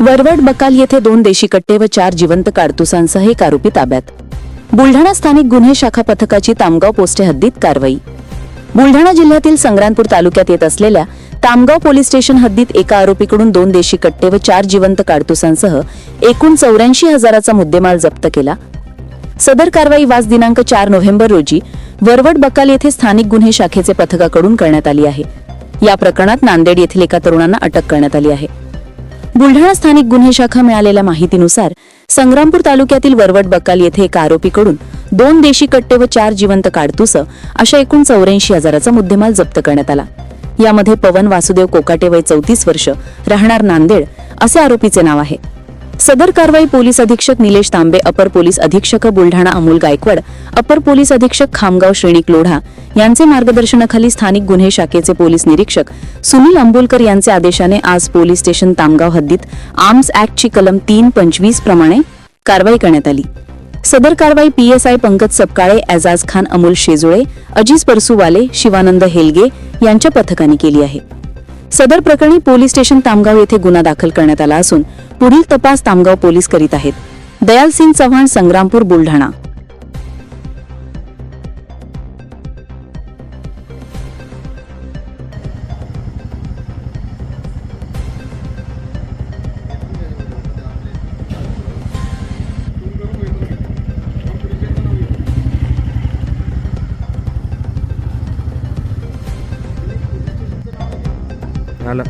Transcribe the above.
वरवड बकाल येथे दोन देशी कट्टे व चार जिवंत काडतुसांसह एक आरोपी ताब्यात. बुलढाणा स्थानिक गुन्हे शाखा पथकाची तामगाव पोस्टे हद्दीत कारवाई. बुलढाणा जिल्ह्यातील संग्रामपूर तालुक्यात येत असलेल्या तामगाव पोलीस स्टेशन हद्दीत एका आरोपीकडून दोन देशी कट्टे व चार जिवंत काडतुसांसह एकूण चौऱ्याऐंशी हजाराचा मुद्देमाल जप्त केला. सदर कारवाई वाज दिनांक चार नोव्हेंबर रोजी वरवड बकाल येथे स्थानिक गुन्हे शाखेचे पथकाकडून करण्यात आली आहे. या प्रकरणात नांदेड येथील एका तरुणांना अटक करण्यात आली आहे. बुलढाणा स्थानिक गुन्हे शाखा मिळालेल्या माहितीनुसार संग्रामपूर तालुक्यातील वरवट बक्काल येथे एका आरोपीकडून दोन देशी कट्टे व चार जिवंत काडतुस अशा एकूण चौऱ्याऐंशी हजाराचा मुद्देमाल जप्त करण्यात आला. यामध्ये पवन वासुदेव कोकाटे वय चौतीस वर्ष राहणार नांदेड असे आरोपीचे नाव आहे. सदर कारवाई पोलीस अधीक्षक निलेश तांबे अपर पोलीस अधीक्षक बुलढाणा अमोल गायकवाड अपर पोलीस अधीक्षक खामगाव श्रेणिक लोढा यांचे मार्गदर्शनाखाली स्थानिक गुन्हे शाखेचे पोलीस निरीक्षक सुनील अंबोलकर यांचे आदेशाने आज पोलीस स्टेशन तामगाव हद्दीत आर्म्स ऍक्टची कलम तीन पंचवीस प्रमाणे कारवाई करण्यात आली. सदर कारवाई पीएसआय पंकज सपकाळे एजाज खान अमोल शेजुळे अजीज परसुवाले शिवानंद हेलगे यांच्या पथकाने केली आहे. सदर प्रकरणी पोलीस स्टेशन तामगाव येथे गुन्हा दाखल करण्यात आला असून पुढील तपास तामगाव पोलीस करीत आहेत. दयाल सिंग चव्हाण संग्रामपूर बुलढाणा. झालं